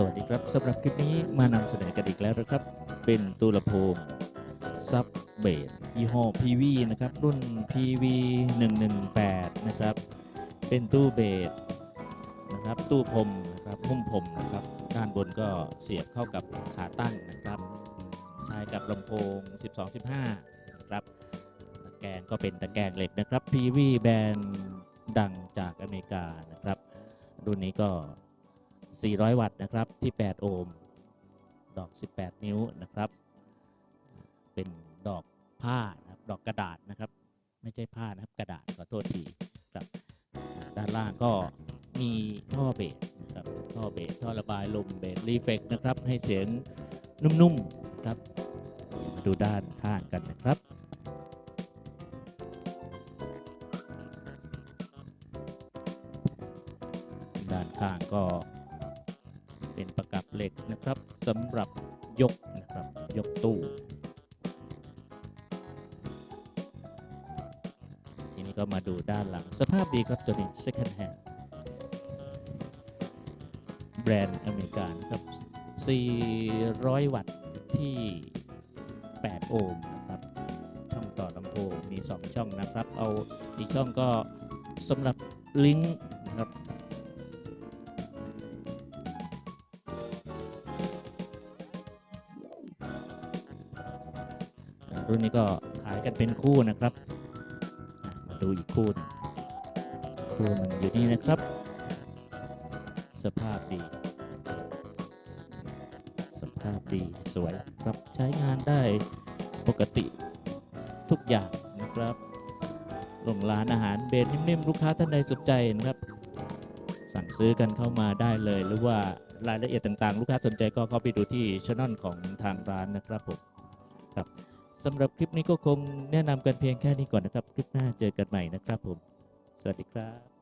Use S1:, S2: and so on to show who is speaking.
S1: สวัสดีครับสำหรับคลิปนี้มานำเสนอกันอีกแล้วนะครับ เป็นตู้ลำโพงซับเบสยี่ห้อ PV นะครับ รุ่น PV 118 นะครับ เป็นตู้เบสนะครับ ตู้พรมนะครับพุ่มพรมนะครับ ด้านบนก็เสียบเข้ากับขาตั้งนะครับ ใช้กับลำโพง 12-15 นะครับ ตะแกรงก็เป็นตะแกรงเหล็กนะครับ PV แบรนด์ดังจากอเมริกานะครับ รุ่นนี้ก็ 400 วัตต์นะครับที่ 8 โอห์มดอก 18 นิ้วนะครับ เป็นดอกผ้านะครับดอกกระดาษนะครับ ไม่ใช่ผ้านะครับกระดาษขอโทษทีครับด้านล่างก็มีท่อเบสนะครับท่อเบสท่อระบายลมเบสรีเฟกนะครับ ให้เสียงนุ่มๆครับมาดูด้านข้างกันนะครับด้านข้างก็ เป็นประกับเหล็กนะครับสำหรับยกนะครับยกตู้ ทีนี้ก็มาดูด้านหลัง สภาพดีครับตัวนี้ second hand แบรนด์อเมริกันครับ 400 วัตต์ที่ 8 โอห์มนะครับช่องต่อลำโพงมี 2 ช่องนะครับ เอาอีกช่องก็สำหรับลิงก์นะครับ รุ่นนี้ก็ขายกันเป็นคู่นะครับ มาดูอีกคู่คู่หนึ่งอยู่นี่นะครับ สภาพดี สภาพดีสวยครับใช้งานได้ปกติทุกอย่างนะครับลงร้านอาหารเบนนิ่มๆลูกค้าท่านใดสนใจนะครับ สั่งซื้อกันเข้ามาได้เลย หรือว่ารายละเอียดต่างๆ ลูกค้าสนใจก็เข้าไปดูที่ช่องของทางร้านนะครับผมครับ สำหรับคลิปนี้ก็คงแนะนำกันเพียงแค่นี้ก่อนนะครับ คลิปหน้าเจอกันใหม่นะครับผม สวัสดีครับ